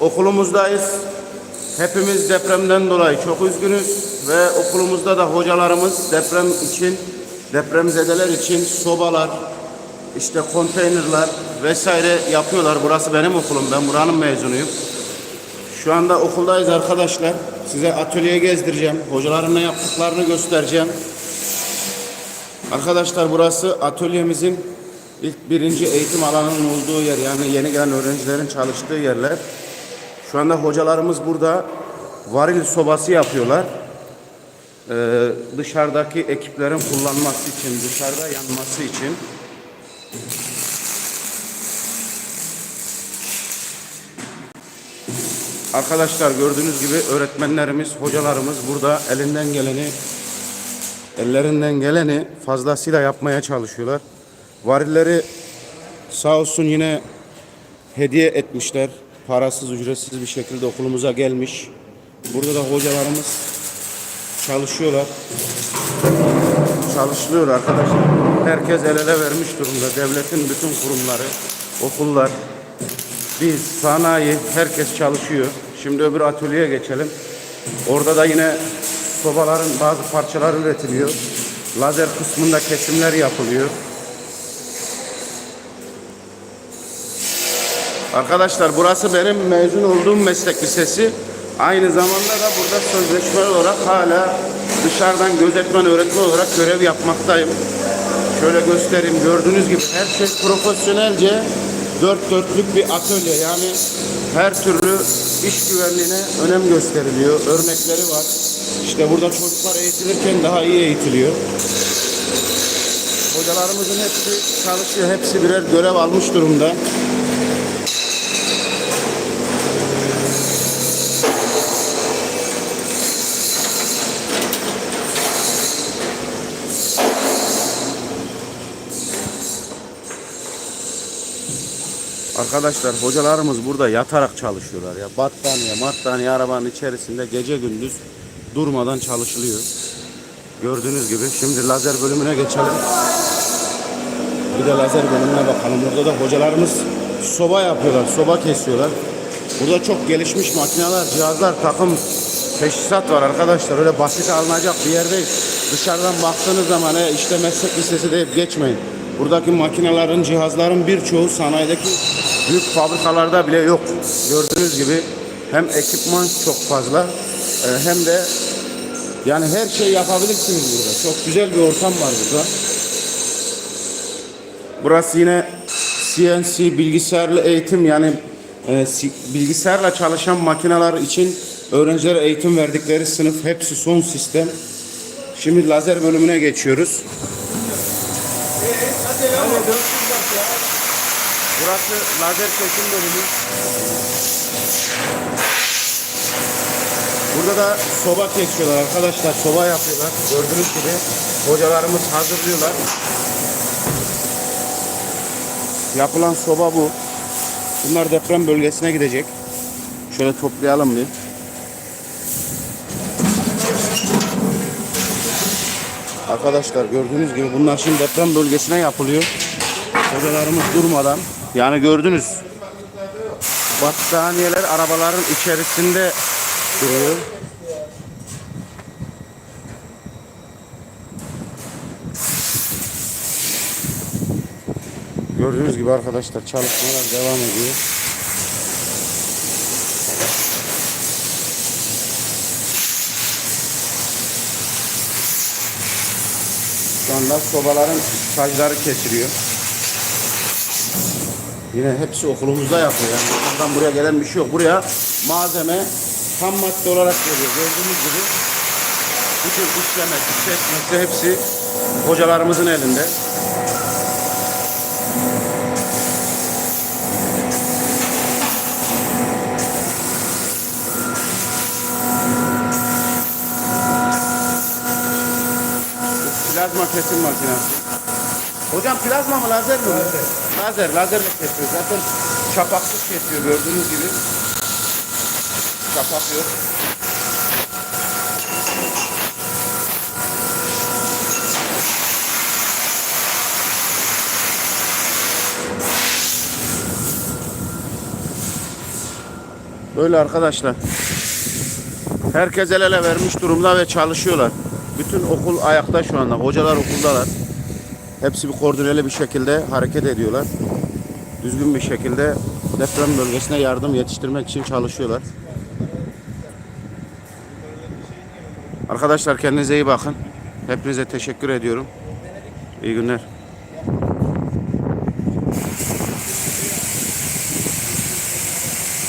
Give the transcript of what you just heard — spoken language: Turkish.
Okulumuzdayız. Hepimiz depremden dolayı çok üzgünüz ve okulumuzda da hocalarımız deprem için, depremzedeler için sobalar, işte konteynerler vesaire yapıyorlar. Burası benim okulum. Ben buranın mezunuyum. Şu anda okuldayız arkadaşlar. Size atölyeye gezdireceğim. Hocaların ne yaptıklarını göstereceğim. Arkadaşlar burası atölyemizin ilk birinci eğitim alanının olduğu yer. Yani yeni gelen öğrencilerin çalıştığı yerler. Şu anda hocalarımız burada varil sobası yapıyorlar. Ee, dışarıdaki ekiplerin kullanması için, dışarıda yanması için. Arkadaşlar gördüğünüz gibi öğretmenlerimiz, hocalarımız burada elinden geleni, ellerinden geleni fazlasıyla yapmaya çalışıyorlar. Varilleri sağ olsun yine hediye etmişler. Parasız, ücretsiz bir şekilde okulumuza gelmiş. Burada da hocalarımız çalışıyorlar. Çalışılıyor arkadaşlar. Herkes el ele vermiş durumda. Devletin bütün kurumları, okullar, biz, sanayi, herkes çalışıyor. Şimdi öbür atölyeye geçelim. Orada da yine sobaların bazı parçalar üretiliyor. Lazer kısmında kesimler yapılıyor. Arkadaşlar burası benim mezun olduğum meslek lisesi. Aynı zamanda da burada sözleşme olarak hala dışarıdan gözetmen öğretmen olarak görev yapmaktayım. Şöyle göstereyim. Gördüğünüz gibi her şey profesyonelce dört dörtlük bir atölye. Yani her türlü iş güvenliğine önem gösteriliyor. Örnekleri var. İşte burada çocuklar eğitilirken daha iyi eğitiliyor. Hocalarımızın hepsi çalışıyor. Hepsi birer görev almış durumda. Arkadaşlar hocalarımız burada yatarak çalışıyorlar ya. Battaniye, mattaniye arabanın içerisinde gece gündüz durmadan çalışılıyor. Gördüğünüz gibi şimdi lazer bölümüne geçelim. Bir de lazer bölümüne bakalım. Burada da hocalarımız soba yapıyorlar, soba kesiyorlar. Burada çok gelişmiş makineler, cihazlar, takım, teşhisat var arkadaşlar. Öyle basit alınacak bir yer değil. Dışarıdan baktığınız zaman işte meslek lisesi deyip geçmeyin. Buradaki makinelerin, cihazların birçoğu sanayideki büyük fabrikalarda bile yok. Gördüğünüz gibi hem ekipman çok fazla e, hem de yani her şey yapabilirsiniz burada. Çok güzel bir ortam var burada. Burası yine CNC bilgisayarlı eğitim yani e, bilgisayarla çalışan makineler için öğrencilere eğitim verdikleri sınıf hepsi son sistem. Şimdi lazer bölümüne geçiyoruz. Burası lazer kesim bölümü. Burada da soba kesiyorlar arkadaşlar. Soba yapıyorlar. Gördüğünüz gibi hocalarımız hazırlıyorlar. Yapılan soba bu. Bunlar deprem bölgesine gidecek. Şöyle toplayalım bir. Arkadaşlar gördüğünüz gibi bunlar şimdi deprem bölgesine yapılıyor. Hocalarımız durmadan yani gördünüz battaniyeler arabaların içerisinde duruyor. Gördüğünüz gibi arkadaşlar çalışmalar devam ediyor. Anda sobaların sacları kesiliyor. Yine hepsi okulumuzda yapıyor. Buradan buraya gelen bir şey yok. Buraya malzeme ham madde olarak geliyor. Gördüğünüz gibi bütün işlemesi, çekmesi hepsi hocalarımızın elinde. Plazma kesim makinesi. Hocam plazma mı lazer mi? Lazer. Lazer, lazerle kesiyor. Zaten çapaksız kesiyor gördüğünüz gibi. Çapak yok. Böyle arkadaşlar. Herkes el ele vermiş durumda ve çalışıyorlar. Bütün okul ayakta şu anda. Hocalar okuldalar. Hepsi bir koordineli bir şekilde hareket ediyorlar. Düzgün bir şekilde deprem bölgesine yardım yetiştirmek için çalışıyorlar. Arkadaşlar kendinize iyi bakın. Hepinize teşekkür ediyorum. İyi günler.